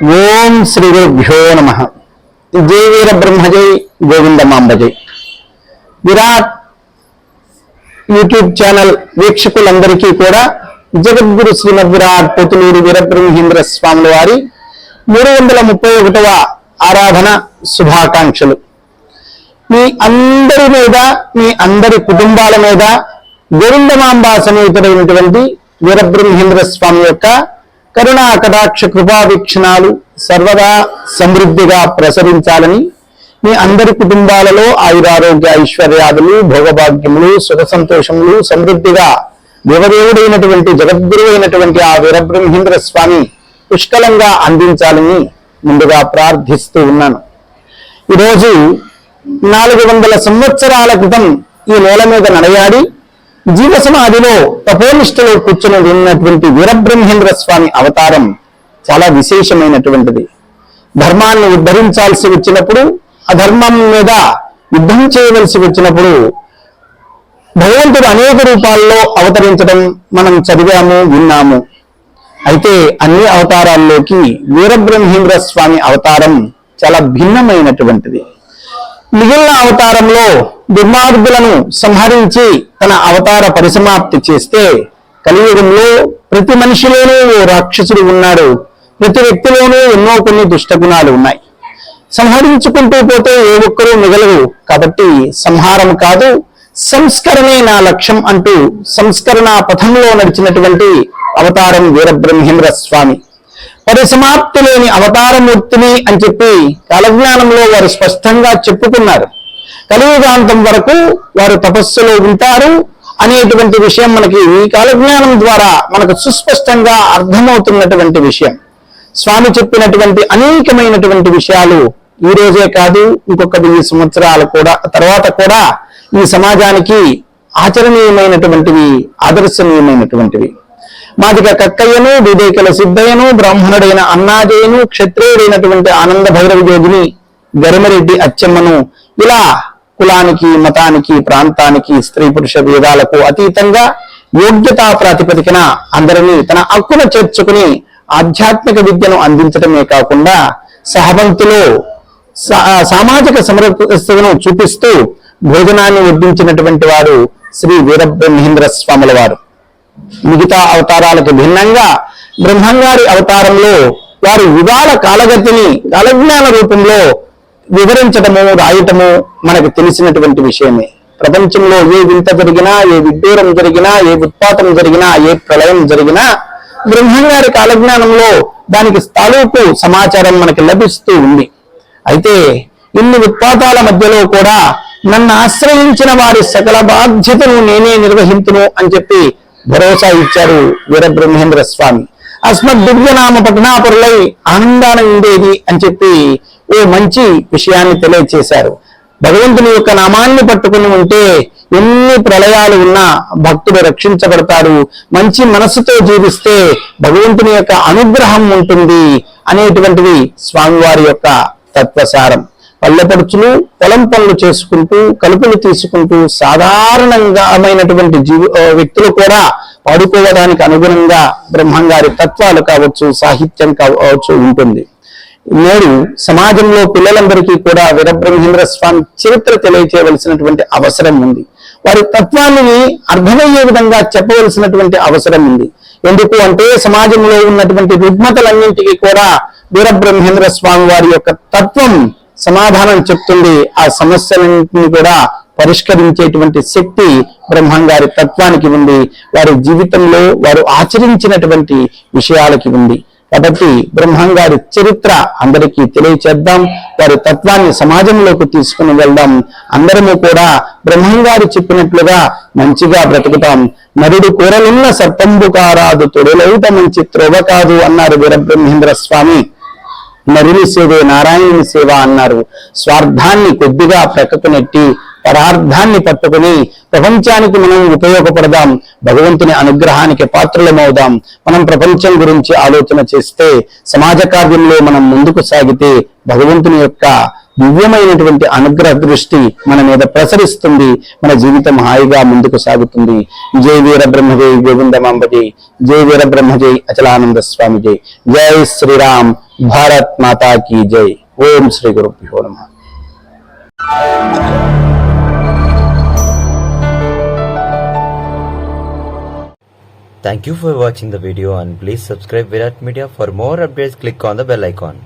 ఓం శ్రీ గురుభ్యో నమ జై వీర బ్రహ్మజై గోవిందమాంబజై విరాట్ యూట్యూబ్ ఛానల్ వీక్షకులందరికీ కూడా జగద్గురు శ్రీమద్ విరాట్ పోతులూరు వీరబ్రహ్మేంద్ర స్వాముల వారి మూడు వందల ముప్పై ఒకటవ ఆరాధన శుభాకాంక్షలు. మీ అందరి మీద మీ అందరి కుటుంబాల మీద గోవిందమాంబ సమేతుడైనటువంటి వీరబ్రహ్మేంద్ర స్వామి యొక్క కరుణా కటాక్ష కృపావీక్షణాలు సర్వదా సమృద్ధిగా ప్రసరించాలని మీ అందరి కుటుంబాలలో ఆయురారోగ్య ఐశ్వర్యాదులు భోగభాగ్యములు సుఖ సంతోషములు సమృద్ధిగా దేవదేవుడైనటువంటి జగద్గురు అయినటువంటి ఆ వీరబ్రహ్మేంద్ర స్వామి పుష్కలంగా అందించాలని ముందుగా ప్రార్థిస్తూ ఉన్నాను. ఈరోజు నాలుగు వందల సంవత్సరాల క్రితం ఈ నేల మీద నడయాడి జీవ సమాధిలో తపోనిష్టలో కూర్చుని ఉన్నటువంటి వీరబ్రహ్మేంద్ర స్వామి అవతారం చాలా విశేషమైనటువంటిది. ధర్మాన్ని ఉద్ధరించాల్సి వచ్చినప్పుడు అధర్మం మీద యుద్ధం చేయవలసి వచ్చినప్పుడు భగవంతుడు అనేక రూపాల్లో అవతరించడం మనం చదివాము విన్నాము. అయితే అన్ని అవతారాల్లోకి వీరబ్రహ్మేంద్ర స్వామి అవతారం చాలా భిన్నమైనటువంటిది. మిగిలిన అవతారంలో దుర్మార్గులను సంహరించి తన అవతార పరిసమాప్తి చేస్తే కలియుగంలో ప్రతి మనిషిలోనూ ఓ రాక్షసుడు ఉన్నాడు. ప్రతి వ్యక్తిలోనూ ఎన్నో కొన్ని దుష్టగుణాలు ఉన్నాయి. సంహరించుకుంటూ పోతే ఏ ఒక్కరూ మిగలరు. కాబట్టి సంహారం కాదు సంస్కరణే నా లక్ష్యం అంటూ సంస్కరణ పథంలో నడిచినటువంటి అవతారం వీరబ్రహ్మేంద్ర స్వామి పరిసమాప్తి లేని అవతారమూర్తిని అని చెప్పి కాలజ్ఞానంలో వారు స్పష్టంగా చెప్పుకున్నారు. కలియుగాంతం వరకు వారు తపస్సులో ఉంటారు అనేటువంటి విషయం మనకి ఈ కాలజ్ఞానం ద్వారా మనకు సుస్పష్టంగా అర్థమవుతున్నటువంటి విషయం. స్వామి చెప్పినటువంటి అనేకమైనటువంటి విషయాలు ఈ రోజే కాదు ఇంకొక వెయ్యి సంవత్సరాలు కూడా తర్వాత కూడా ఈ సమాజానికి ఆచరణీయమైనటువంటివి ఆదర్శనీయమైనటువంటివి. మాదిక కక్కయ్యను వివేకల సిద్ధయ్యను బ్రాహ్మణుడైన అన్నాజయ్యను క్షత్రియుడైనటువంటి ఆనంద భైరవ యోగిని గరిమరెడ్డి అచ్చమ్మను ఇలా కులానికి మతానికి ప్రాంతానికి స్త్రీ పురుష భేదాలకు అతీతంగా యోగ్యతా ప్రాతిపదికన అందరినీ తన హక్కును చేర్చుకుని ఆధ్యాత్మిక విద్యను అందించడమే కాకుండా సహబంతులో సా- సామాజిక సమరసతను చూపిస్తూ భోజనాన్ని వడ్డించినటువంటి వారు శ్రీ వీరబ్రహ్మేంద్ర స్వాముల వారు. మిగతా అవతారాలకు భిన్నంగా బ్రహ్మంగారి అవతారంలో వారు యుగాల కాలగతిని కాలజ్ఞాన రూపంలో వివరించటము రాయటము మనకు తెలిసినటువంటి విషయమే. ప్రపంచంలో ఏ వింత జరిగినా ఏ విడ్డూరం జరిగినా ఏ ఉత్పాతం జరిగినా ఏ ప్రళయం జరిగినా బ్రహ్మంగారి కాలజ్ఞానంలో దానికి తాలూకు సమాచారం మనకి లభిస్తూ ఉంది. అయితే ఇన్ని ఉత్పాతాల మధ్యలో కూడా నన్ను ఆశ్రయించిన వారి సకల బాధ్యతను నేనే నిర్వహించును అని చెప్పి భరోసా ఇచ్చారు వీరబ్రహ్మేంద్ర స్వామి. అస్మద్ దుర్గనామ పఠనాపరులై ఆనందాన ఉండేది అని చెప్పి ఓ మంచి విషయాన్ని తెలియచేశారు. భగవంతుని యొక్క నామాన్ని పట్టుకుని ఉంటే ఎన్ని ప్రళయాలు ఉన్నా భక్తుడు రక్షించబడతాడు. మంచి మనసుతో జీవిస్తే భగవంతుని యొక్క అనుగ్రహం ఉంటుంది అనేటువంటిది స్వామివారి యొక్క తత్వసారం. పల్లెపడుచులు పొలం పనులు చేసుకుంటూ కలుపులు తీసుకుంటూ సాధారణంగామైనటువంటి జీవి వ్యక్తులు కూడా పాడుకోవడానికి అనుగుణంగా బ్రహ్మంగారి తత్వాలు కావచ్చు సాహిత్యం కావచ్చు ఉంటుంది. నేడు సమాజంలో పిల్లలందరికీ కూడా వీరబ్రహ్మేంద్ర స్వామి చరిత్ర తెలియచేయవలసినటువంటి అవసరం ఉంది. వారి తత్వాన్ని అర్థమయ్యే విధంగా చెప్పవలసినటువంటి అవసరం ఉంది. ఎందుకు అంటే సమాజంలో ఉన్నటువంటి రుగ్మతలన్నింటికి కూడా వీరబ్రహ్మేంద్ర స్వామి వారి యొక్క తత్వం సమాధానం చెప్తుంది. ఆ సమస్యలన్నింటినీ కూడా పరిష్కరించేటువంటి శక్తి బ్రహ్మంగారి తత్వానికి ఉంది. వారి జీవితంలో వారు ఆచరించినటువంటి విషయాలకి ఉంది. కాబట్టి బ్రహ్మంగారి చరిత్ర అందరికీ తెలియచేద్దాం. వారి తత్వాన్ని సమాజంలోకి తీసుకుని వెళ్దాం. అందరము కూడా బ్రహ్మంగారు చెప్పినట్లుగా మంచిగా బ్రతుకుతాం. నరుడు కూరలున్న సర్పంబు కారాదు మంచి త్రోవ కాదు అన్నారు వీరబ్రహ్మేంద్ర స్వామి నరుని సేవే నారాయణుని సేవ అన్నారు. స్వార్థాన్ని కొద్దిగా ప్రక్కకు నెట్టి పరార్థాన్ని పట్టుకుని ప్రపంచానికి మనం ఉపయోగపడదాం భగవంతుని అనుగ్రహానికి పాత్రలమవుదాం. మనం ప్రపంచం గురించి ఆలోచన చేస్తే సమాజ కార్యంలో మనం ముందుకు సాగితే భగవంతుని యొక్క దివ్యమైనటువంటి అనుగ్రహ దృష్టి మన మీద ప్రసరిస్తుంది మన జీవితం హాయిగా ముందుకు సాగుతుంది. జై వీర బ్రహ్మజై గోవిందమాంబ జై వీర బ్రహ్మజై అచలానంద స్వామి జై. జై శ్రీరామ్ భారత్ మాతా కీ జై. ఓం శ్రీ గురుభ్యో నమ. Thank you for watching the video and please subscribe Virat Media for more updates. Click on the bell icon.